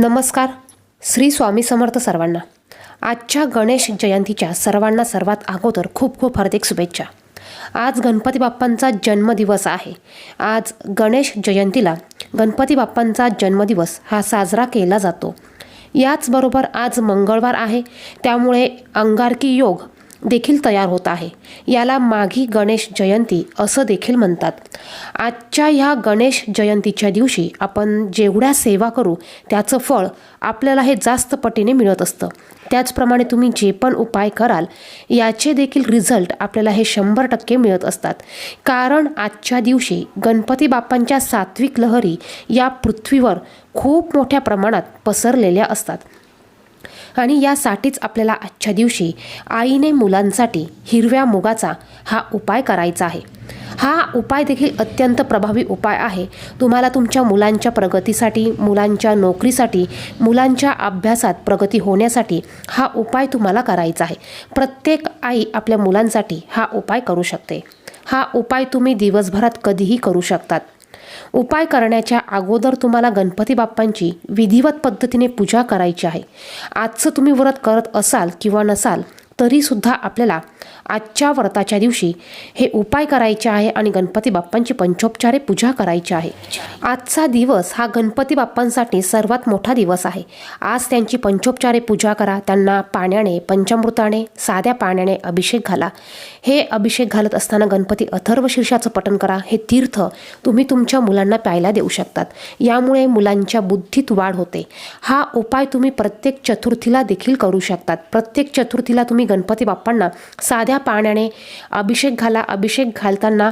नमस्कार. श्री स्वामी समर्थ सर्वांना. आजच्या गणेश जयंतीच्या सर्वांना सर्वात अगोदर खूप खूप हार्दिक शुभेच्छा. आज गणपती बाप्पांचा जन्मदिवस आहे. आज गणेश जयंतीला गणपती बाप्पांचा जन्मदिवस हा साजरा केला जातो. याचबरोबर आज मंगळवार आहे. त्यामुळे अंगारकी योग देखील तयार होत आहे. याला माघी गणेश जयंती असं देखील म्हणतात. आजच्या ह्या गणेश जयंतीच्या दिवशी आपण जेवढ्या सेवा करू त्याचं फळ आपल्याला हे जास्त पटीने मिळत असतं. त्याचप्रमाणे तुम्ही जे पण उपाय कराल याचे देखील रिझल्ट आपल्याला हे शंभर टक्के मिळत असतात. कारण आजच्या दिवशी गणपती बाप्पांच्या सात्विक लहरी या पृथ्वीवर खूप मोठ्या प्रमाणात पसरलेल्या असतात. आणि यासाठीच आपल्याला आजच्या दिवशी आईने मुलांसाठी हिरव्या मुगाचा हा उपाय करायचा आहे. हा उपाय देखील अत्यंत प्रभावी उपाय आहे. तुम्हाला तुमच्या मुलांच्या प्रगतीसाठी मुलांच्या नोकरीसाठी मुलांच्या अभ्यासात प्रगती होण्यासाठी हा उपाय तुम्हाला करायचा आहे. प्रत्येक आई आपल्या मुलांसाठी हा उपाय करू शकते. हा उपाय तुम्ही दिवसभरात कधीही करू शकतात. उपाय करण्याच्या अगोदर तुम्हाला गणपती बाप्पांची विधिवत पद्धतीने पूजा करायची आहे. आजचं तुम्ही व्रत करत असाल किंवा नसाल तरीसुद्धा आपल्याला आजच्या व्रताच्या दिवशी हे उपाय करायचे आहे आणि गणपती बाप्पांची पंचोपचारे पूजा करायची आहे. आजचा दिवस हा गणपती बाप्पांसाठी सर्वात मोठा दिवस आहे. आज त्यांची पंचोपचारे पूजा करा त्यांना पाण्याने पंचामृताने साध्या पाण्याने अभिषेक घाला. हे अभिषेक घालत असताना गणपती अथर्व शीर्षाचं पठण करा. हे तीर्थ तुम्ही तुमच्या मुलांना प्यायला देऊ शकतात. यामुळे मुलांच्या बुद्धीत वाढ होते. हा उपाय तुम्ही प्रत्येक चतुर्थीला देखील करू शकतात. प्रत्येक चतुर्थीला तुम्ही गणपती बाप्पांना साध्या पाण्याने अभिषेक घाला अभिषेक घालताना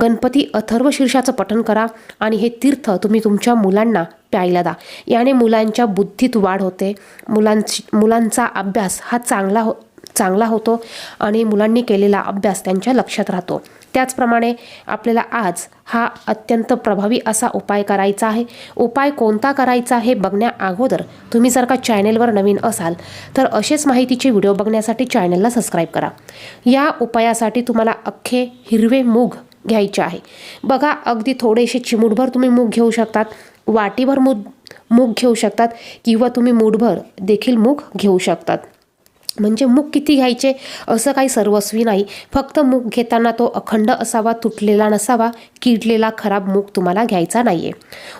गणपती अथर्व शीर्षाचं पठण करा आणि हे तीर्थ तुम्ही तुमच्या मुलांना प्यायला द्या. याने मुलांच्या बुद्धीत वाढ होते. मुलांची मुलांचा अभ्यास हा चांगला हो चांगला होतो आणि मुलांनी केलेला अभ्यास त्यांच्या लक्षात राहतो. त्याचप्रमाणे आपल्याला आज हा अत्यंत प्रभावी असा उपाय करायचा आहे. उपाय कोणता करायचा हे बघण्या अगोदर तुम्ही जर का चॅनेलवर नवीन असाल तर असेच माहितीचे व्हिडिओ बघण्यासाठी चॅनलला सबस्क्राईब करा. या उपायासाठी तुम्हाला अख्खे हिरवे मूग घ्यायचे आहे. बघा अगदी थोडेसे चिमूटभर तुम्ही मूग घेऊ शकतात वाटीभर मूग मूग घेऊ शकतात किंवा तुम्ही मूठभर देखील मूग घेऊ शकतात. म्हणजे मूग किती घ्यायचे असं काही सर्वस्वी नाही. फक्त मूग घेताना तो अखंड असावा तुटलेला नसावा किडलेला खराब मूग तुम्हाला घ्यायचा नाही आहे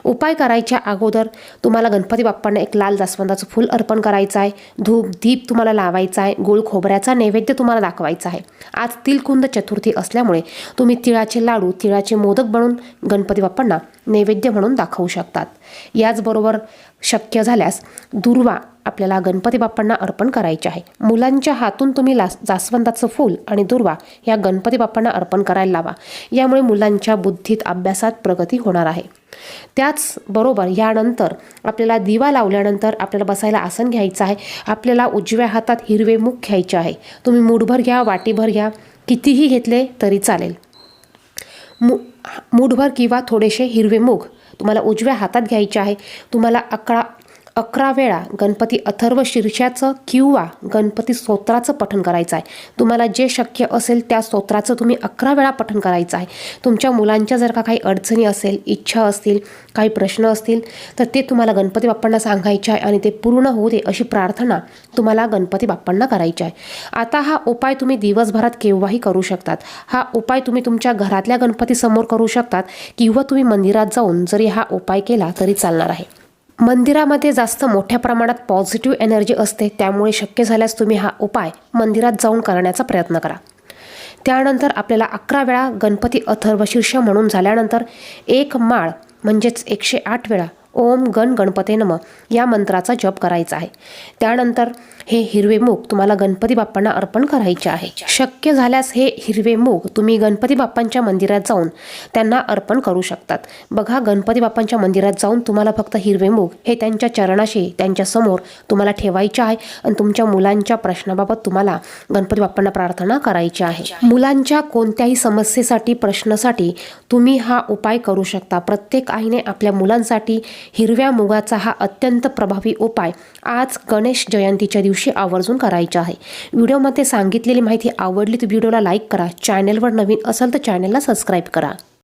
उपाय करायच्या अगोदर तुम्हाला गणपती बाप्पांना एक लाल जास्वंदाचं फूल अर्पण करायचं आहे धूप दीप तुम्हाला लावायचा आहे गोळ खोबऱ्याचा नैवेद्य तुम्हाला दाखवायचा आहे. आज तिलकुंद चतुर्थी असल्यामुळे तुम्ही तिळाचे लाडू तिळाचे मोदक बनवून गणपती बाप्पांना नैवेद्य म्हणून दाखवू शकतात. याचबरोबर शक्य झाल्यास दुर्वा आपल्याला गणपती बाप्पांना अर्पण करायचे आहे. मुलांच्या हातून तुम्ही लास जास्वंदाचं फूल आणि दुर्वा या गणपती बाप्पांना अर्पण करायला लावा. यामुळे मुलांच्या बुद्धीत अभ्यासात प्रगती होणार आहे. त्याचबरोबर यानंतर आपल्याला दिवा लावल्यानंतर आपल्याला बसायला आसन घ्यायचं आहे. आपल्याला उजव्या हातात हिरवे मूग घ्यायचे आहे. तुम्ही मूठभर घ्या वाटीभर घ्या कितीही घेतले तरी चालेल. मू मूठभर किंवा थोडेसे हिरवे मूग तुम्हाला उजव्या हातात घ्यायच्या आहे. तुम्हाला अकरा अकरा वेळा गणपती अथर्व शीर्षाचं किंवा गणपती स्तोत्राचं पठण करायचं आहे. तुम्हाला जे शक्य असेल त्या स्तोत्राचं तुम्ही अकरा वेळा पठण करायचं आहे. तुमच्या मुलांच्या जर का काही अडचणी असेल इच्छा असतील काही प्रश्न असतील तर ते तुम्हाला गणपती बाप्पांना सांगायचे आहे आणि ते पूर्ण होऊ दे अशी प्रार्थना तुम्हाला गणपती बाप्पांना करायची आहे. आता हा उपाय तुम्ही दिवसभरात केव्हाही करू शकतात. हा उपाय तुम्ही तुमच्या घरातल्या गणपतीसमोर करू शकतात किंवा तुम्ही मंदिरात जाऊन जरी हा उपाय केला तरी चालणार आहे. मंदिरामध्ये जास्त मोठ्या प्रमाणात पॉझिटिव्ह एनर्जी असते त्यामुळे शक्य झाल्यास तुम्ही हा उपाय मंदिरात जाऊन करण्याचा प्रयत्न करा. त्यानंतर आपल्याला अकरा वेळा गणपती अथर्वशीर्ष म्हणून झाल्यानंतर एक माळ म्हणजेच एकशे आठ वेळा ओम गण गणपते नम या मंत्राचा जप करायचा आहे. त्यानंतर हे हिरवे मूग तुम्हाला गणपती बाप्पांना अर्पण करायचे आहे. शक्य झाल्यास हे हिरवे मूग तुम्ही गणपती बाप्पांच्या मंदिरात जाऊन त्यांना अर्पण करू शकतात. बघा गणपती बाप्पांच्या मंदिरात जाऊन तुम्हाला फक्त हिरवे मूग हे त्यांच्या चरणाशी त्यांच्यासमोर तुम्हाला ठेवायचे आहे आणि तुमच्या मुलांच्या प्रश्नाबाबत तुम्हाला गणपती बाप्पांना प्रार्थना करायची आहे. मुलांच्या कोणत्याही समस्येसाठी प्रश्नासाठी तुम्ही हा उपाय करू शकता. प्रत्येक आईने आपल्या मुलांसाठी हिरव्या मुगाचा हा अत्यंत प्रभावी उपाय आज गणेश जयंतीच्या दिवशी आवर्जून करायचा आहे. व्हिडिओमध्ये सांगितलेली माहिती आवडली तर व्हिडिओला लाईक करा चॅनलवर नवीन असेल तर चॅनलला सबस्क्राईब करा.